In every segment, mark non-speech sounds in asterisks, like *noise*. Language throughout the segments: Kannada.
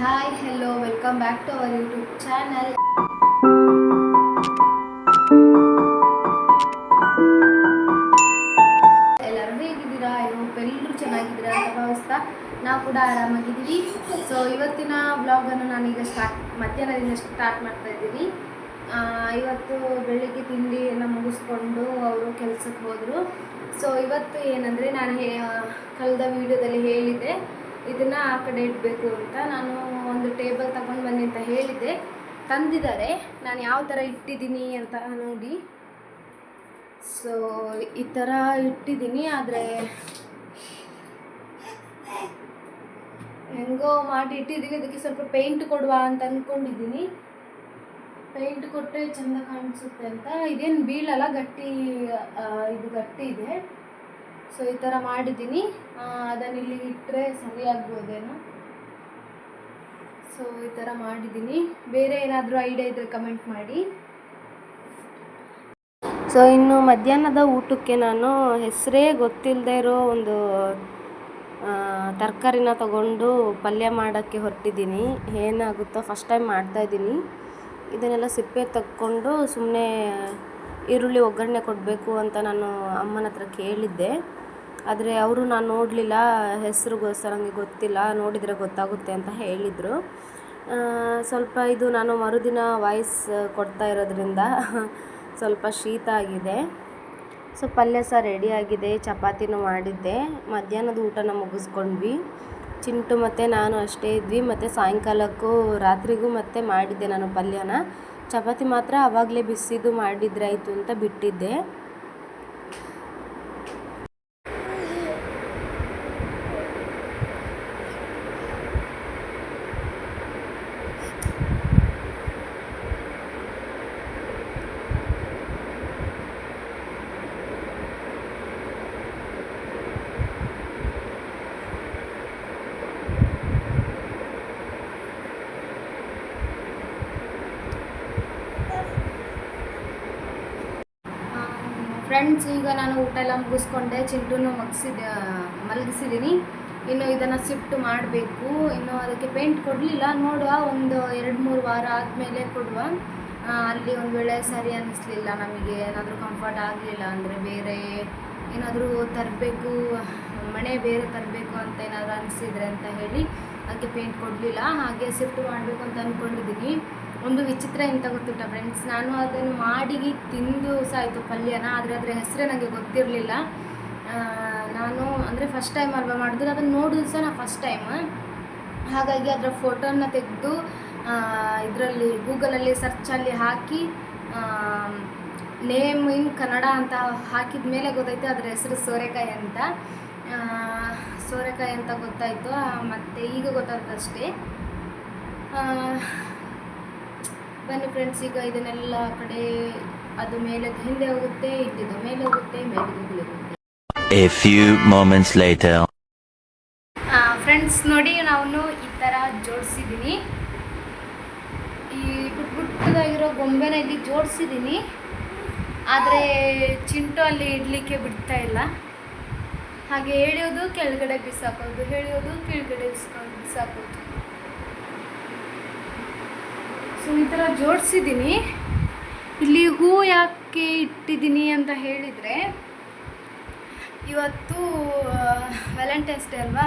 Hi hello welcome back to our YouTube channel ಎಲ್ಲರೂ ಹೇಗಿದ್ದೀರಾ? ಹೋಪ್ ಎಲ್ಲರೂ ಚೆನ್ನಾಗಿದ್ದೀರಾ ಅಂತ ಭಾವಿಸ್ತಾ ನಾವು ಕೂಡ ಆರಾಮಾಗಿದ್ದೀವಿ. ಸೊ ಇವತ್ತಿನ ಬ್ಲಾಗನ್ನು ನಾನೀಗ ಸ್ಟಾರ್ಟ್ ಮಧ್ಯಾಹ್ನದಿಂದ ಸ್ಟಾರ್ಟ್ ಮಾಡ್ತಾ ಇದ್ದೀವಿ. ಇವತ್ತು ಬೆಳಿಗ್ಗೆ ಎಲ್ಲ ಮುಗಿಸ್ಕೊಂಡು ಅವರು ಕೆಲಸಕ್ಕೆ ಹೋದರು. ಸೊ ಇವತ್ತು ಏನಂದರೆ ನಾನು ಕಳೆದ ವೀಡಿಯೋದಲ್ಲಿ ಹೇಳಿದ್ದೆ. ಇದನ್ನು ಆ ಕಡೆ ಇಡಬೇಕು ಅಂತ ನಾನು ಒಂದು ಟೇಬಲ್ ತಗೊಂಡು ಬನ್ನಿ ಅಂತ ಹೇಳಿದ್ದೆ. ತಂದಿದ್ದಾರೆ. ನಾನು ಯಾವ ಥರ ಇಟ್ಟಿದ್ದೀನಿ ಅಂತ ನೋಡಿ. ಸೊ ಈ ಥರ ಇಟ್ಟಿದ್ದೀನಿ, ಆದರೆ ಹೆಂಗೋ ಮಾಡಿ ಇಟ್ಟಿದ್ದೀನಿ ಅದಕ್ಕೆ ಸ್ವಲ್ಪ ಪೇಂಟ್ ಕೊಡುವ ಅಂತ ಅಂದ್ಕೊಂಡಿದ್ದೀನಿ ಪೇಂಟ್ ಕೊಟ್ಟರೆ ಚೆಂದ ಕಾಣಿಸುತ್ತೆ ಅಂತ. ಇದೇನು ಬೀಳಲ್ಲ, ಗಟ್ಟಿ ಇದು ಗಟ್ಟಿ ಇದೆ. ಸೊ ಈ ಥರ ಮಾಡಿದ್ದೀನಿ. ಅದನ್ನು ಇಲ್ಲಿ ಇಟ್ಟರೆ ಸರಿಯಾಗ್ಬೋದೇನೋ ಸೊ ಈ ಥರ ಮಾಡಿದ್ದೀನಿ. ಬೇರೆ ಏನಾದರೂ ಐಡಿಯಾ ಇದ್ದರೆ ಕಮೆಂಟ್ ಮಾಡಿ. ಸೊ ಇನ್ನು ಮಧ್ಯಾಹ್ನದ ಊಟಕ್ಕೆ ನಾನು ಹೆಸರೇ ಗೊತ್ತಿಲ್ಲದೆ ಇರೋ ಒಂದು ತರಕಾರಿನ ತಗೊಂಡು ಪಲ್ಯ ಮಾಡೋಕ್ಕೆ ಹೊರಟಿದ್ದೀನಿ. ಏನಾಗುತ್ತೋ ಫಸ್ಟ್ ಟೈಮ್ ಮಾಡ್ತಾಯಿದ್ದೀನಿ ಇದನ್ನೆಲ್ಲ ಸಿಪ್ಪೆ ತಕ್ಕೊಂಡು ಸುಮ್ಮನೆ ಈರುಳ್ಳಿ ಒಗ್ಗರಣೆ ಕೊಡಬೇಕು ಅಂತ ನಾನು ಅಮ್ಮನ ಹತ್ರ ಕೇಳಿದ್ದೆ. ಆದರೆ ಅವರು ನಾನು ನೋಡಲಿಲ್ಲ ಹೆಸರುಗೋಸ್ಕರ ನನಗೆ ಗೊತ್ತಿಲ್ಲ, ನೋಡಿದರೆ ಗೊತ್ತಾಗುತ್ತೆ ಅಂತ ಹೇಳಿದರು. ಸ್ವಲ್ಪ ಇದು ನಾನು ಮರುದಿನ ವಾಯ್ಸ್ ಕೊಡ್ತಾ ಇರೋದ್ರಿಂದ *laughs* ಸ್ವಲ್ಪ ಶೀತ ಆಗಿದೆ. ಸೊ ಪಲ್ಯ ಸಹ ರೆಡಿ ಆಗಿದೆ, ಚಪಾತಿನೂ ಮಾಡಿದ್ದೆ. ಮಧ್ಯಾಹ್ನದ ಊಟನ ಮುಗಿಸ್ಕೊಂಡ್ವಿ. ಚಿಂಟು ಮತ್ತು ನಾನು ಅಷ್ಟೇ ಇದ್ವಿ, ಮತ್ತು ಸಾಯಂಕಾಲಕ್ಕೂ ರಾತ್ರಿಗೂ ಮತ್ತೆ ಮಾಡಿದ್ದೆ ನಾನು ಪಲ್ಯನ. ಚಪಾತಿ ಮಾತ್ರ ಆವಾಗಲೇ ಬಿಸಿದು ಮಾಡಿದ್ರಾಯಿತು ಅಂತ ಬಿಟ್ಟಿದ್ದೆ. ಫ್ರೆಂಡ್ಸ್ ಈಗ ನಾನು ಊಟ ಎಲ್ಲ ಮುಗಿಸ್ಕೊಂಡೆ ಚಿಂಟುನು ಮಗಿಸಿದ ಮಲಗಿಸಿದ್ದೀನಿ ಇನ್ನು ಇದನ್ನು ಶಿಫ್ಟ್ ಮಾಡಬೇಕು. ಇನ್ನು ಅದಕ್ಕೆ ಪೇಂಟ್ ಕೊಡಲಿಲ್ಲ. ನೋಡುವ, ಒಂದು ಎರಡು ಮೂರು ವಾರ ಆದಮೇಲೆ ಕೊಡುವ. ಅಲ್ಲಿ ಒಂದು ವೇಳೆ ಸರಿ ಅನ್ನಿಸ್ಲಿಲ್ಲ ನಮಗೆ. ಏನಾದರೂ ಕಂಫರ್ಟ್ ಆಗಲಿಲ್ಲ ಅಂದರೆ ಬೇರೆ ಏನಾದರೂ ತರಬೇಕು, ಮನೆ ಬೇರೆ ತರಬೇಕು ಅಂತ ಏನಾದರೂ ಅನಿಸಿದ್ರೆ ಅಂತ ಹೇಳಿ, ಅದಕ್ಕೆ ಪೇಂಟ್ ಕೊಡಲಿಲ್ಲ. ಹಾಗೆ ಶಿಫ್ಟ್ ಮಾಡಬೇಕು ಅಂತ ಅಂದ್ಕೊಂಡಿದ್ದೀನಿ ಒಂದು ವಿಚಿತ್ರ ಎಂತ ಗೊತ್ತುಂಟ ಫ್ರೆಂಡ್ಸ್ ನಾನು ಅದನ್ನು ಮಾಡಿ ತಿಂದು ಸಹ ಆಯಿತು ಪಲ್ಯನ ಆದರೆ ಅದರ ಹೆಸರೇ ನನಗೆ ಗೊತ್ತಿರಲಿಲ್ಲ. ನಾನು ಅಂದರೆ ಫಸ್ಟ್ ಟೈಮ್ ಅಲ್ವಾ ಮಾಡಿದ್ರೆ ಅದನ್ನು ನೋಡಿದ್ರು ಸಹ ನಾನು ಫಸ್ಟ್ ಟೈಮ್ ಹಾಗಾಗಿ ಅದರ ಫೋಟೋನ ತೆಗೆದು ಇದರಲ್ಲಿ ಗೂಗಲಲ್ಲಿ ಸರ್ಚಲ್ಲಿ ಹಾಕಿ ನೇಮ್ ಇನ್ ಕನ್ನಡ ಅಂತ ಹಾಕಿದ ಮೇಲೆ ಗೊತ್ತಾಯ್ತು ಅದರ ಹೆಸರು ಸೋರೆಕಾಯಿ ಅಂತ. ಸೋರೆಕಾಯಿ ಅಂತ ಗೊತ್ತಾಯಿತು ಮತ್ತು ಈಗ ಗೊತ್ತಾಗ್ತಷ್ಟೇ ಆ, ಬನ್ನಿ ಫ್ರೆಂಡ್ಸ್ ಈಗ ಇದನ್ನೆಲ್ಲ ಕಡೆ ಅದು ಮೇಲೆ ಹಿಂದೆ ಹೋಗುತ್ತೆ ಇಲ್ಲಿದು ಮೇಲೆ ಹೋಗುತ್ತೆ ಮೇಲೆ ಹೋಗುತ್ತೆ. A few moments later. Friends ನೋಡಿ ನಾನು ಈ ಥರ ಜೋಡಿಸಿದ್ದೀನಿ ಈ ಪುಟ್ ಪುಟ್ಟದಾಗಿರೋ ಗೊಂಬೆನ ಇಲ್ಲಿ ಜೋಡಿಸಿದ್ದೀನಿ ಆದರೆ ಚಿಂಟು ಅಲ್ಲಿ ಇಡಲಿಕ್ಕೆ ಬಿಡ್ತಾ ಇಲ್ಲ. ಹಾಗೆ ಎಳೆಯೋದು ಕೆಳಗಡೆ ಬಿಸಾಕೋದು ಎಳೆಯೋದು ಕೆಳಗಡೆ ಬಿಸ್ಕೊಂಡು ಬಿಸಾಕೋದು. ಸೊ, ಈ ಥರ ಜೋಡಿಸಿದ್ದೀನಿ. ಇಲ್ಲಿ ಹೂ ಯಾಕೆ ಇಟ್ಟಿದ್ದೀನಿ ಅಂತ ಹೇಳಿದರೆ, ಇವತ್ತು ವ್ಯಾಲೆಂಟೈನ್ಸ್ ಡೇ ಅಲ್ವಾ?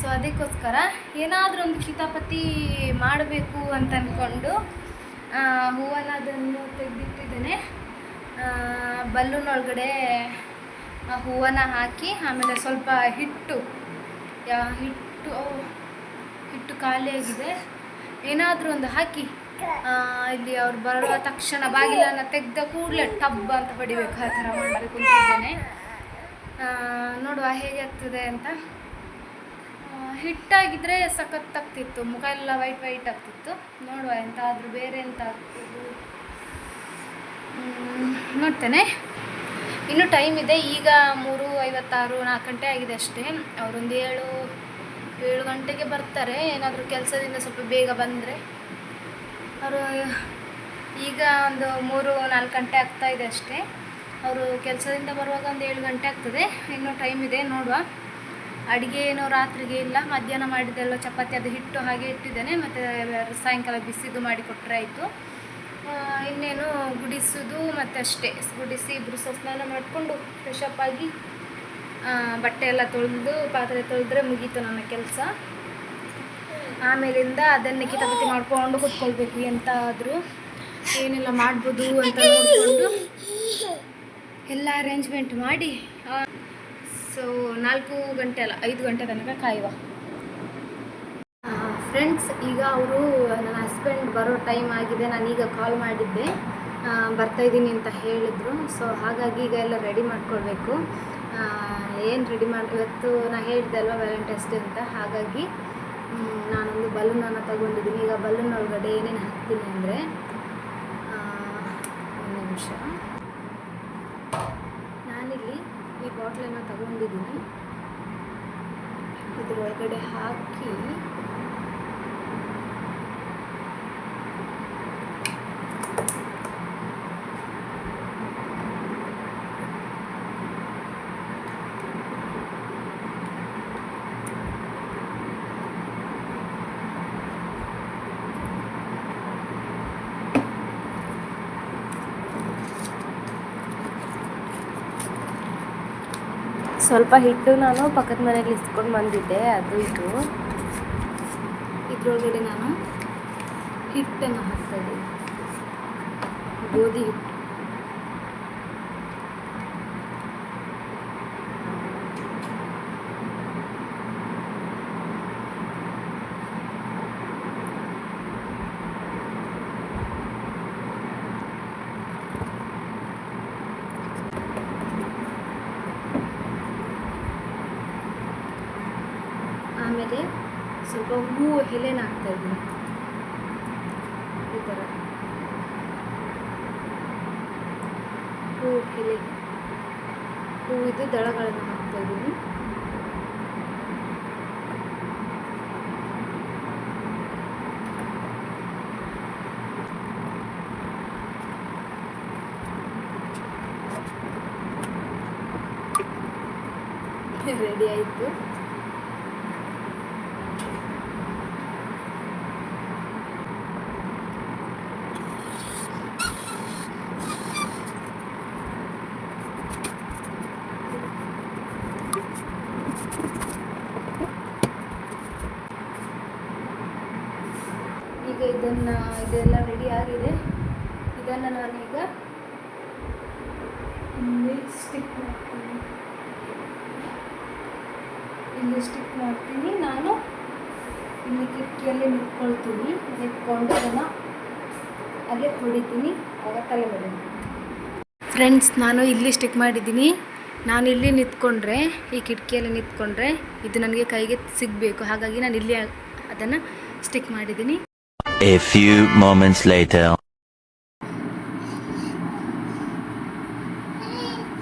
ಸೊ, ಅದಕ್ಕೋಸ್ಕರ ಏನಾದರೂ ಒಂದು ಕಿತಾಪತಿ ಮಾಡಬೇಕು ಅಂತ ಅಂದ್ಕೊಂಡು ಹೂವನ್ನು ಅದನ್ನು ತೆಗೆದಿಟ್ಟಿದ್ದೇನೆ. ಬಲ್ಲೂನ್ ಒಳಗಡೆ ಆ ಹೂವನ್ನು ಹಾಕಿ, ಆಮೇಲೆ ಸ್ವಲ್ಪ ಹಿಟ್ಟು, ಯಾ, ಹಿಟ್ಟು ಹಿಟ್ಟು ಖಾಲಿಯಾಗಿದೆ. ಏನಾದರೂ ಒಂದು ಹಾಕಿ ಇಲ್ಲಿ ಅವ್ರು ಬರುವ ತಕ್ಷಣ ಬಾಗಿಲನ್ನು ತೆಗೆದ ಕೂಡಲೇ ಟಬ್ ಅಂತ ಹೊಡಿಬೇಕು, ಆ ಥರ ಮಾಡಬೇಕು ಅಂತಿದ್ದೇನೆ ನೋಡುವ ಹೇಗೆ ಆಗ್ತದೆ ಅಂತ. ಹಿಟ್ಟಾಗಿದ್ದರೆ ಸಖತ್ತಾಗ್ತಿತ್ತು, ಮುಖ ಎಲ್ಲ ವೈಟ್ ವೈಟ್ ಆಗ್ತಿತ್ತು. ನೋಡುವ ಎಂತ ಆದರೂ ಬೇರೆ ಎಂತ ಆಗ್ಬೋದು ನೋಡ್ತೇನೆ. ಇನ್ನೂ ಟೈಮ್ ಇದೆ, ಈಗ ಮೂರು ಐವತ್ತಾರು ನಾಲ್ಕು ಗಂಟೆ ಆಗಿದೆ ಅಷ್ಟೇ. ಅವರೊಂದು ಏಳು ಏಳು ಗಂಟೆಗೆ ಬರ್ತಾರೆ. ಏನಾದರೂ ಕೆಲಸದಿಂದ ಸ್ವಲ್ಪ ಬೇಗ ಬಂದರೆ. ಅವರು ಈಗ ಒಂದು ಮೂರು ನಾಲ್ಕು ಗಂಟೆ ಆಗ್ತಾ ಇದೆ ಅಷ್ಟೇ. ಅವರು ಕೆಲಸದಿಂದ ಬರುವಾಗ ಒಂದು ಏಳು ಗಂಟೆ ಆಗ್ತದೆ. ಇನ್ನೂ ಟೈಮ್ ಇದೆ ನೋಡುವ. ಅಡುಗೆ ಏನೋ ರಾತ್ರಿಗೆ ಇಲ್ಲ ಮಧ್ಯಾಹ್ನ ಮಾಡಿದ್ದೆಲ್ಲ ಚಪಾತಿ ಅದು ಹಿಟ್ಟು ಹಾಗೆ ಇಟ್ಟಿದ್ದೇನೆ. ಮತ್ತು ಸಾಯಂಕಾಲ ಬಿಸಿದು ಮಾಡಿ ಕೊಟ್ಟರೆ ಆಯಿತು ಇನ್ನೇನು ಗುಡಿಸೋದು ಮತ್ತು ಅಷ್ಟೇ. ಗುಡಿಸಿ ಇಬ್ಬರು ಸಹ ಸ್ನಾನ ಮಾಡಿಕೊಂಡು ಆ, ಬಟ್ಟೆ ಎಲ್ಲ ತೊಳೆದು, ಪಾತ್ರೆ ತೊಳೆದ್ರೆ ಮುಗೀತು ನನ್ನ ಕೆಲಸ. ಆಮೇಲಿಂದ ಅದನ್ನೇ ಕಿತಾಪತಿ ಮಾಡ್ಕೊಂಡು ಕುತ್ಕೊಳ್ಬೇಕು ಎಂತಾದರೂ. ಏನೆಲ್ಲ ಮಾಡ್ಬೋದು ಅಂತ ನೋಡಿಕೊಂಡು ಎಲ್ಲ ಅರೇಂಜ್ಮೆಂಟ್ ಮಾಡಿ ಸೊ ನಾಲ್ಕು ಗಂಟೆ ಅಲ್ಲ, ಐದು ಗಂಟೆ ತನಕ ಕಾಯುವ. ಫ್ರೆಂಡ್ಸ್ ಈಗ ಅವರು ನನ್ನ ಹಸ್ಬೆಂಡ್ ಬರೋ ಟೈಮ್ ಆಗಿದೆ, ನಾನೀಗ ಕಾಲ್ ಮಾಡಿದ್ದೆ. ಬರ್ತಾಯಿದ್ದೀನಿ ಅಂತ ಹೇಳಿದರು. ಸೊ ಹಾಗಾಗಿ ಈಗ ಎಲ್ಲ ರೆಡಿ ಮಾಡ್ಕೊಳ್ಬೇಕು. ಏನು ರೆಡಿ ಮಾಡಿ ಇವತ್ತು ನಾ ಹೇಳಿದ್ದೆ ಅಲ್ವಾ ವ್ಯಾಲೆಂಟೈನ್ಸ್ ಡೇ ಅಂತ? ಹಾಗಾಗಿ ನಾನೊಂದು ಬಲೂನನ್ನು ತಗೊಂಡಿದ್ದೀನಿ. ಈಗ ಬಲೂನ್ ಒಳಗಡೆ ಏನೇನು ಹಾಕ್ತೀನಿ ಅಂದರೆ ಒಂದು ನಿಮಿಷ. ನಾನಿಲ್ಲಿ ಈ ಬಾಟ್ಲನ್ನು ತಗೊಂಡಿದ್ದೀನಿ. ಇದ್ರೊಳಗಡೆ ಹಾಕಿ ಸ್ವಲ್ಪ ಹಿಟ್ಟು ನಾನು ಪಕ್ಕದ ಮನೇಲಿ ಇಸ್ಕೊಂಡು ಬಂದಿದ್ದೆ, ಅದು ಇದು. ಇದ್ರೊಳಗಡೆ ನಾನು ಹಿಟ್ಟನ್ನು ಹಾಕ್ತಾಯಿದ್ದೀನಿ ಗೋಧಿ ಹಿಟ್ಟು ಆಮೇಲೆ ಸ್ವಲ್ಪ ಹೂವು ಎಲೆನ ಹಾಕ್ತಾ ಇದ್ದೀನಿ. ಈ ಥರ. ಹೂವು ಎಲೆ. ಹೂವಿದ್ದು ದಳಗಳನ್ನು ಹಾಕ್ತಾ ಇದ್ದೀನಿ. *laughs* ರೆಡಿ ಆಯಿತು ಈಗ ಇದನ್ನು ಇದೆಲ್ಲ ರೆಡಿ ಆಗಿದೆ. ಇದನ್ನು ನಾನೀಗ ಇಲ್ಲಿ ಸ್ಟಿಕ್ ಮಾಡ್ತೀನಿ. ಇಲ್ಲಿ ಸ್ಟಿಕ್ ಮಾಡ್ತೀನಿ. ನಾನು ಇಲ್ಲಿ ಕಿಟಕಿಯಲ್ಲಿ ನಿಂತ್ಕೊಳ್ತೀನಿ. ನಿಂತ್ಕೊಂಡು ಅದನ್ನು ಅಲ್ಲೇ ಹೊಡಿತೀನಿ ಆಗ ತಲೆ ಮೇಲೆ. ಫ್ರೆಂಡ್ಸ್ ನಾನು ಇಲ್ಲಿ ಸ್ಟಿಕ್ ಮಾಡಿದ್ದೀನಿ. ನಾನು ಇಲ್ಲಿ ನಿಂತ್ಕೊಂಡ್ರೆ, ಈ ಕಿಟಕಿಯಲ್ಲಿ ನಿಂತ್ಕೊಂಡ್ರೆ ಇದು ನನಗೆ ಕೈಗೆ ಸಿಗಬೇಕು. ಹಾಗಾಗಿ ನಾನು ಇಲ್ಲಿ ಅದನ್ನು ಸ್ಟಿಕ್ ಮಾಡಿದ್ದೀನಿ. A few moments later.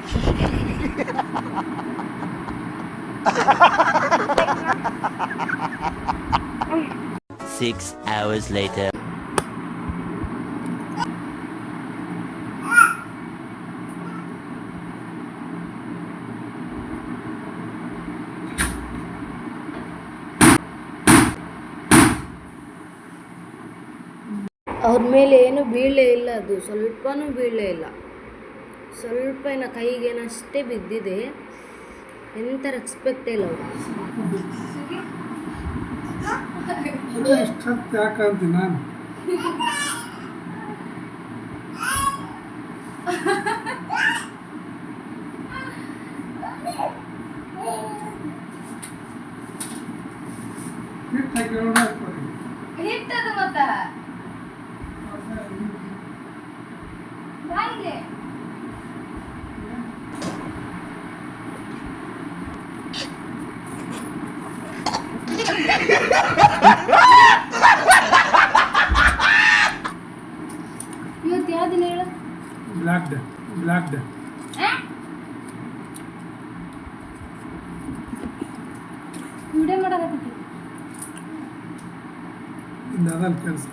*laughs* Six hours later. ಅವ್ರ ಮೇಲೆ ಏನು ಬೀಳಲೇ ಇಲ್ಲ ಅದು. ಸ್ವಲ್ಪನೂ ಬೀಳಲೇ ಇಲ್ಲ. ಸ್ವಲ್ಪ ಏನೋ ಕೈಗೇನಷ್ಟೇ ಬಿದ್ದಿದೆ. ಎಂಥ ರೆಕ್ಸ್ಪೆಕ್ಟ್ ಇಲ್ಲ ಅವರು ಹಿಟ್ಟು ಹಾಕಿರೋಣ ಹಾಕ್ಬೇಕು. ಹಿಟ್ಟದು ಮತ್ತ ಬಾಯಿಗೆ ಇವತ್ತು ಯಾವ ದಿನ ಹೇಳು black day black day video ಮಾಡಕತ್ತಿ ಇಂದ ಅದಲ್ಲ ಕೆಲಸ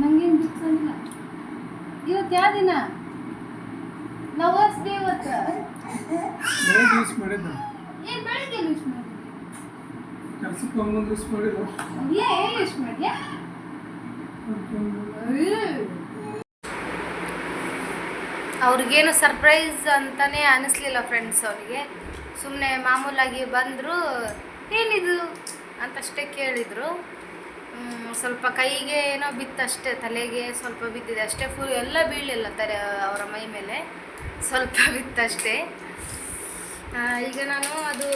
ನಂಗೇನು ಇವತ್ತು ಯಾವ ದಿನ? ಲವರ್ಸ್ ಡೇ ಇವತ್ತು. ಬೆಳಗ್ಗೆ ಯೂಸ್ ಮಾಡಿದ್ದು. ಏನು ಬೆಳಗ್ಗೆ ಯೂಸ್ ಮಾಡಿ ಕೆಲಸಕ್ಕೆ ಒಂದೊಂದು ಯೂಸ್ ಏನು ಯೂಸ್ ಅವ್ರಿಗೇನು ಸರ್ಪ್ರೈಸ್ ಅಂತಾನೆ ಅನಿಸ್ಲಿಲ್ಲ ಫ್ರೆಂಡ್ಸ್ ಅವರಿಗೆ. ಸುಮ್ಮನೆ ಮಾಮೂಲಾಗಿ ಬಂದರು ಏನಿದು? ಅಂತಷ್ಟೇ ಕೇಳಿದರು. ಸ್ವಲ್ಪ ಕೈಗೆ ಏನೋ ಬಿತ್ತಷ್ಟೇ, ತಲೆಗೆ ಸ್ವಲ್ಪ ಬಿದ್ದಿದೆ ಅಷ್ಟೇ, ಫುಲ್ ಎಲ್ಲ ಬೀಳಲಿಲ್ಲ ತಲೆ, ಅವರ ಮೈ ಮೇಲೆ. ಸ್ವಲ್ಪ ಬಿತ್ತಷ್ಟೇ. ಈಗ ನಾನು ಅದು,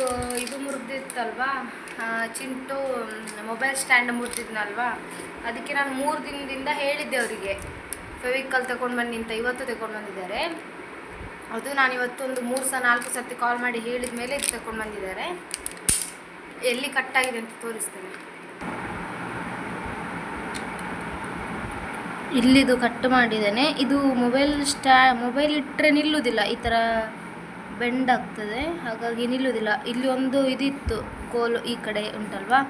ಇದು ಮುರಿದಿತ್ತಲ್ವಾ? ಚಿಂಟು ಮೊಬೈಲ್ ಸ್ಟ್ಯಾಂಡ್ ಮುರಿದಿದ್ನಲ್ವಾ? ಅದಕ್ಕೆ ನಾನು ಮೂರು ದಿನದಿಂದ ಹೇಳಿದ್ದೆ ಅವರಿಗೆ. ಫೆವಿಕಲ್ ತಗೊಂಡು ಬನ್ನಿ ಅಂತ ಇವತ್ತು ತಗೊಂಡು ಬಂದಿದ್ದಾರೆ. ಅದು ನಾನು ಇವತ್ತು ಒಂದು ಮೂರು ಸಹ ನಾಲ್ಕು ಸರ್ತಿ ಕಾಲ್ ಮಾಡಿ ಹೇಳಿದ ಮೇಲೆ ಇದು ತಗೊಂಡು ಬಂದಿದ್ದಾರೆ. ಎಲ್ಲಿ ಕಟ್ಟಾಗಿದೆ ಅಂತ ತೋರಿಸ್ತೇನೆ. ಇಲ್ಲಿದು ಕಟ್ ಮಾಡಿದ್ದೇನೆ. ಇದು ಮೊಬೈಲ್ ಸ್ಟಾ, ಮೊಬೈಲ್ ಇಟ್ಟರೆ ನಿಲ್ಲುವುದಿಲ್ಲ ಈ ಥರ ಬೆಂಡ್ ಆಗ್ತದೆ. ಹಾಗಾಗಿ ನಿಲ್ಲುವುದಿಲ್ಲ ಇಲ್ಲಿ ಒಂದು ಇದಿತ್ತು. ಕೋಲು ಈ ಕಡೆ ಉಂಟಲ್ವಾ?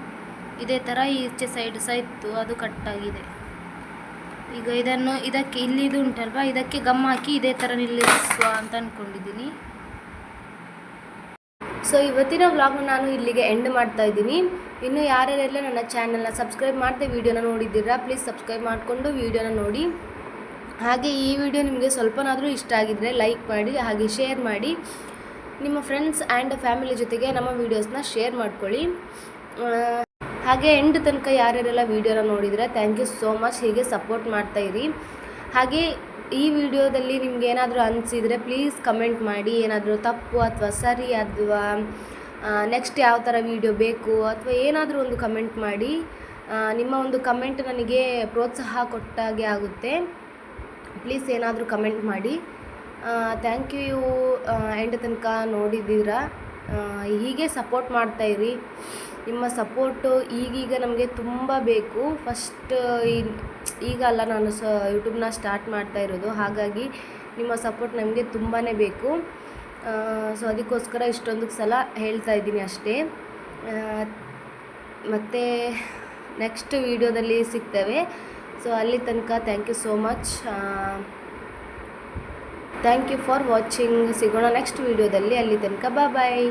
ಇದೇ ಥರ ಈಚೆ ಸೈಡ್ ಸಹ ಇತ್ತು. ಅದು ಕಟ್ಟಾಗಿದೆ ಈಗ ಇದನ್ನು, ಇದಕ್ಕೆ ಇಲ್ಲಿದು ಉಂಟಲ್ವಾ? ಇದಕ್ಕೆ ಗಮ್ ಹಾಕಿ ಇದೇ ಥರ ನಿಲ್ಲಿಸುವ ಅಂತ ಅಂದ್ಕೊಂಡಿದ್ದೀನಿ ಸೊ ಇವತ್ತಿನ ವ್ಲಾಗ್ನ ನಾನು ಇಲ್ಲಿಗೆ ಎಂಡ್ ಮಾಡ್ತಾ ಇದ್ದೀನಿ. ಇನ್ನು ಯಾರ್ಯಾರೆಲ್ಲ ನನ್ನ ಚಾನಲ್ನ ಸಬ್ಸ್ಕ್ರೈಬ್ ಮಾಡದೆ ವೀಡಿಯೋನ ನೋಡಿದ್ದೀರಾ ಪ್ಲೀಸ್ ಸಬ್ಸ್ಕ್ರೈಬ್ ಮಾಡಿಕೊಂಡು ವೀಡಿಯೋನ ನೋಡಿ. ಹಾಗೆ ಈ ವಿಡಿಯೋ ನಿಮಗೆ ಸ್ವಲ್ಪನಾದರೂ ಇಷ್ಟ ಆಗಿದ್ದರೆ ಲೈಕ್ ಮಾಡಿ, ಹಾಗೆ ಶೇರ್ ಮಾಡಿ. ನಿಮ್ಮ ಫ್ರೆಂಡ್ಸ್ ಆ್ಯಂಡ್ ಫ್ಯಾಮಿಲಿ ಜೊತೆಗೆ ನಮ್ಮ ವೀಡಿಯೋಸ್ನ ಶೇರ್ ಮಾಡ್ಕೊಳ್ಳಿ. ಹಾಗೆ ಎಂಡ್ ತನಕ ಯಾರ್ಯಾರೆಲ್ಲ ವೀಡಿಯೋನ ನೋಡಿದರೆ ಥ್ಯಾಂಕ್ ಯು ಸೋ ಮಚ್ ಹೀಗೆ ಸಪೋರ್ಟ್ ಮಾಡ್ತಾಯಿರಿ ಹಾಗೆ ಈ ವಿಡಿಯೋದಲ್ಲಿ ನಿಮ್ಗೆ ಏನಾದರೂ ಅನಿಸಿದರೆ ಪ್ಲೀಸ್ ಕಮೆಂಟ್ ಮಾಡಿ. ಏನಾದರೂ ತಪ್ಪು ಅಥವಾ ಸರಿ ಅಥವಾ ನೆಕ್ಸ್ಟ್ ಯಾವ ಥರ ವಿಡಿಯೋ ಬೇಕು ಅಥವಾ ಏನಾದರೂ ಒಂದು ಕಮೆಂಟ್ ಮಾಡಿ. ನಿಮ್ಮ ಒಂದು ಕಮೆಂಟ್ ನನಗೆ ಪ್ರೋತ್ಸಾಹ ಕೊಟ್ಟಾಗೆ ಆಗುತ್ತೆ. ಪ್ಲೀಸ್ ಏನಾದರೂ ಕಮೆಂಟ್ ಮಾಡಿ. ಥ್ಯಾಂಕ್ ಯು ಎಂಡ್ ತನಕ ನೋಡಿದ್ದೀರಾ? ಹೀಗೆ ಸಪೋರ್ಟ್ ಮಾಡ್ತಾಯಿರಿ ನಿಮ್ಮ ಸಪೋರ್ಟು ಈಗೀಗ ನಮಗೆ ತುಂಬ ಬೇಕು. ಫಸ್ಟ್ ಈಗ ಅಲ್ಲ ನಾನು ಸ ಯೂಟ್ಯೂಬ್ನ ಸ್ಟಾರ್ಟ್ ಮಾಡ್ತಾ ಇರೋದು. ಹಾಗಾಗಿ ನಿಮ್ಮ ಸಪೋರ್ಟ್ ನಮಗೆ ತುಂಬಾ ಬೇಕು. ಸೊ ಅದಕ್ಕೋಸ್ಕರ ಇಷ್ಟೊಂದು ಸಲ ಹೇಳ್ತಾ ಇದ್ದೀನಿ ಅಷ್ಟೇ. ಮತ್ತು ನೆಕ್ಸ್ಟ್ ವೀಡಿಯೋದಲ್ಲಿ ಸಿಗ್ತೇವೆ. ಸೊ ಅಲ್ಲಿ ತನಕ thank you so much thank you for watching ಸಿಗೋಣ ನೆಕ್ಸ್ಟ್ ವೀಡಿಯೋದಲ್ಲಿ. ಅಲ್ಲಿ ತನಕ ಬಾಯ್